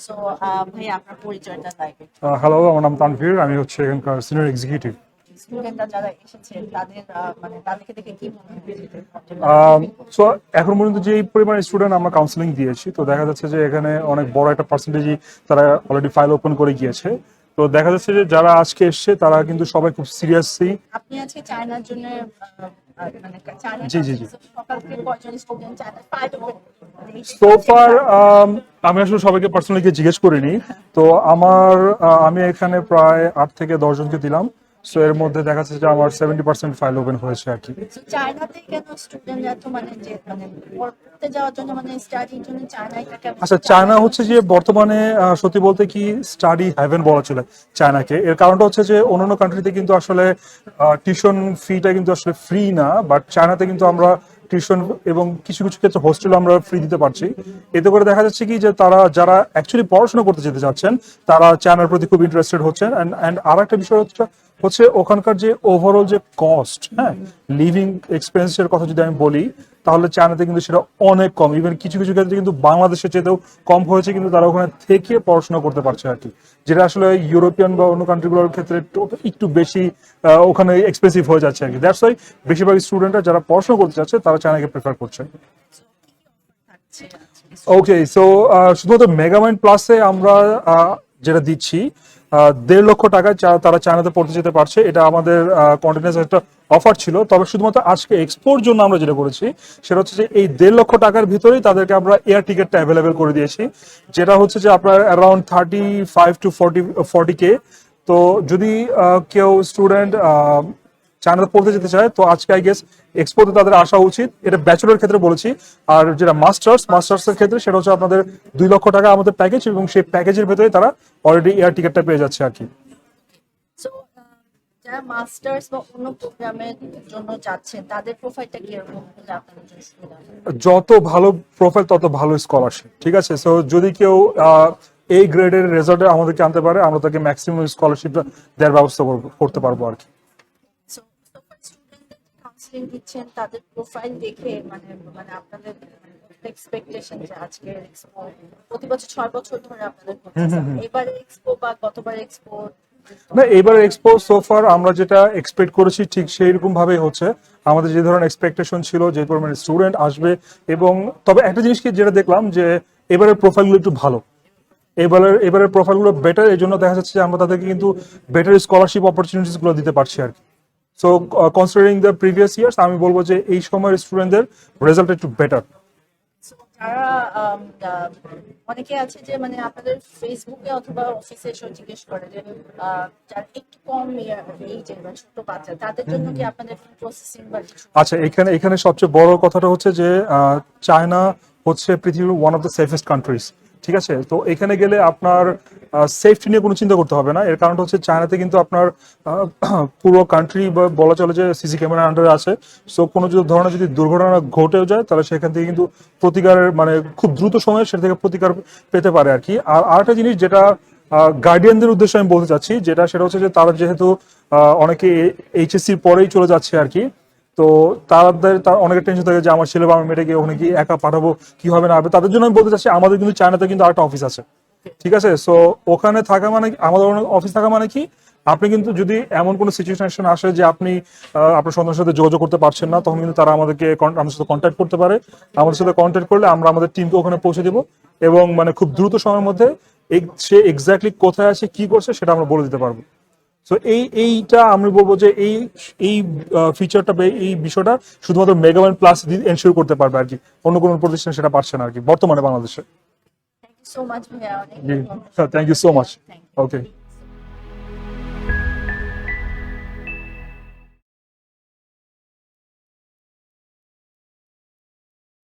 So ভাই আপনার পরিচয়টা লাগবে হ্যালো আমার নাম তানভীর আমি হচ্ছে এখানকার সিনিয়র এক্সিকিউটিভ স্টুডেন্টরা যারা এসেছেন তাদের আহ, মানে তাদেরকে দেখে কি মনে হয়েছে সো এখন পর্যন্ত যে পরিমাণ স্টুডেন্ট আমরা কাউন্সিলিং দিয়েছি তো দেখা যাচ্ছে যে এখানে অনেক বড় একটা পার্সেন্টেজই তারা অলরেডি ফাইল ওপেন করে গিয়েছে। তো দেখা যাচ্ছে যে যারা আজকে এসছে তারা কিন্তু সবাই খুব সিরিয়াসলি আপনি আজকে চায়নার জন্য মানে জি, জি, জি। সকাল আমি আসলে সবাইকে পার্সোনালি গিয়ে জিজ্ঞেস করিনি। তো আমার আমি এখানে প্রায় আট থেকে দশ জনকে দিলাম। সো এর মধ্যে দেখা যাচ্ছে যে আমার সেভেন্টি পার্সেন্ট ফাইল ওপেন হয়েছে আর কি। এত মানে মানে মানে আচ্ছা চায়না হচ্ছে যে বর্তমানে সত্যি বলতে কি স্টাডি হ্যাভেন বলা চলে চায়নাকে। এর কারণটা হচ্ছে যে অন্যান্য কান্ট্রিতে কিন্তু আসলে টিউশন ফিটা কিন্তু আসলে ফ্রি না বাট চায়নাতে কিন্তু আমরা টিউশন এবং কিছু কিছু ক্ষেত্রে হোস্টেল আমরা ফ্রি দিতে পারছি। এতে করে দেখা যাচ্ছে কি যে তারা, যারা অ্যাকচুয়ালি পড়াশোনা করতে যেতে চাচ্ছেন, তারা চায়নার প্রতি খুব ইন্টারেস্টেড হচ্ছেন। অ্যান্ড আর একটা বিষয় হচ্ছে হচ্ছে ওখানকার যে ওভারঅল যে কস্ট হ্যাঁ লিভিং এক্সপেন্সের কথা যদি আমি বলি তাহলে চায়নাতে কিন্তু সেটা অনেক কম। ইভেন কিছু কিছু ক্ষেত্রে কিন্তু বাংলাদেশের চেয়েতেও কম হয়েছে কিন্তু তারা ওখানে থেকে পড়াশোনা করতে পারছে আর কি। যেটা আসলে ইউরোপিয়ান বা অন্য কান্ট্রিগুলোর ক্ষেত্রে একটু- বেশি ওখানে এক্সপেন্সিভ হয়ে যাচ্ছে আর কি। দ্যাটস ওয়াই বেশিরভাগ স্টুডেন্টরা যারা পড়াশোনা করতে চাচ্ছে তারা চায়নাকে প্রেফার করছে। ওকে সো শুধুমাত্র মেগামাইন্ড প্লাসে আমরা যেটা দিচ্ছি দেড় লক্ষ টাকায় তারা চায়নাতে পড়তে যেতে পারছে। এটা আমাদের কন্টিনিউস একটা অফার ছিল। তবে শুধুমাত্র আজকে এক্সপোর্ট জন্য আমরা যেটা করেছি, সেটা হচ্ছে যে এই দেড় লক্ষ টাকার ভিতরেই তাদেরকে আমরা এয়ার টিকিটটা অ্যাভেলেবেল করে দিয়েছি। যেটা হচ্ছে যে আপনার around thirty five to forty forty কে তো যদি কেউ স্টুডেন্ট চায়নাতে পড়তে যেতে চায় তো আজকে আই গেস এক্সপোর্টে তাদের আসা উচিত। এটা ব্যাচেলর ক্ষেত্রে বলেছি। আর যেটা মাস্টার্স মাস্টার্স এর ক্ষেত্রে সেটা হচ্ছে আপনাদের দুই লক্ষ টাকা আমাদের প্যাকেজ এবং সেই প্যাকেজের ভেতরে তারা অলরেডি এয়ার টিকিটটা পেয়ে যাচ্ছে আর কি। যারা মাস্টার্স বা অন্য প্রোগ্রামের জন্য যাচ্ছেন তাদের প্রোফাইলটা কীরকম হলে আপনাদের জন্য যত ভালো প্রোফাইল তত ভালো স্কলারশিপ ঠিক আছে? সো যদি কেউ এই গ্রেডের রেজাল্টে আমাদেরকে আনতে পারে আমরা তাকে ম্যাক্সিমাম স্কলারশিপটা দেওয়ার ব্যবস্থা করতে পারব আর কি। কাউন্সিলিং দিচ্ছেন তাদের প্রোফাইল দেখে মানে মানে আপনাদের এক্সপেকটেশন যে আজকে এক্সপো প্রতি বছর ছয় বছর ধরে আপনাদের এবারে এক্সপো বা গতবার এক্সপো না এবার এক্সপো সোফার আমরা যেটা এক্সপেক্ট করেছি ঠিক সেই রকম ভাবেই হচ্ছে। আমাদের যে ধরনের এক্সপেকটেশন ছিল যে পরিমাণে স্টুডেন্ট আসবে এবং তবে একটা জিনিস কি যেটা দেখলাম যে এবারের প্রোফাইলগুলো একটু ভালো। এবারের এবারের প্রোফাইলগুলো বেটার এই জন্য দেখা যাচ্ছে যে আমরা তাদেরকে কিন্তু বেটার স্কলারশিপ অপরচুনিটিসগুলো দিতে পারছি আর কি। So considering the previous years আমি বলব যে এই সময়ের স্টুডেন্টদের রেজাল্ট একটু বেটার যারা অনেকে আছে যে মানে আপনাদের ফেসবুকে অথবা অফিসে এসে জিজ্ঞেস করে যে যারা একটু কম এইজের বা ছোট বাচ্চা তাদের জন্য কি আপনাদের প্রসেসিং বা আচ্ছা এখানে এখানে সবচেয়ে বড় কথাটা হচ্ছে যে চায়না হচ্ছে পৃথিবীর one of the safest countries ঠিক আছে? তো এখানে গেলে আপনার সেফটি নিয়ে কোনো চিন্তা করতে হবে না। এর কারণটা হচ্ছে চায়নাতে কিন্তু আপনার পুরো কান্ট্রি বা বলা চলে যে সিসি ক্যামেরা আন্ডারে আছে। সো কোনো ধরনের যদি দুর্ঘটনা ঘটেও যায়, তাহলে সেখান থেকে কিন্তু প্রতিকারের মানে খুব দ্রুত সময়ে সেটা থেকে প্রতিকার পেতে পারে আর কি। আর আরেকটা জিনিস যেটা গার্ডিয়ানদের উদ্দেশ্যে আমি বলতে চাচ্ছি, যেটা সেটা হচ্ছে যে তারা যেহেতু অনেকে এইচএসসির পরেই চলে যাচ্ছে আর কি তো তাদের তার অনেকের টেনশন থাকে যে আমার ছেলে বা আমার মেয়েটাকে ওখানে কি একা পাঠাবো, কি হবে না হবে? তাদের জন্য আমি বলতে চাচ্ছি, আমাদের কিন্তু চায়নাতে কিন্তু আরেকটা অফিস আছে। ঠিক আছে? সো ওখানে থাকা মানে আমাদের অফিস থাকা মানে কি, আপনি কিন্তু যদি এমন কোনো সিচুয়েশন আসে যে আপনি আপনার সন্তানের সাথে যোগাযোগ করতে পারছেন না, তখন কিন্তু তারা আমাদেরকে আমাদের সাথে কন্ট্যাক্ট করতে পারে। আমাদের সাথে কন্ট্যাক্ট করলে আমরা আমাদের টিমকে ওখানে পৌঁছে দেবো এবং মানে খুব দ্রুত সময়ের মধ্যে সে এক্স্যাক্টলি কোথায় আছে, কি করছে, সেটা আমরা বলে দিতে পারব। সো এই এইটা আমি বলব যে এই এই ফিচারটা এই বিষয়টা শুধুমাত্র মেগাওয়ান প্লাস এনশিওর করতে পারবে আর কি। অন্য কোনো প্রতিষ্ঠান সেটা পারছে না আর কি বর্তমানে বাংলাদেশে। থ্যাংক ইউ সো মাচ ভাইয়া অনেক thank you so much okay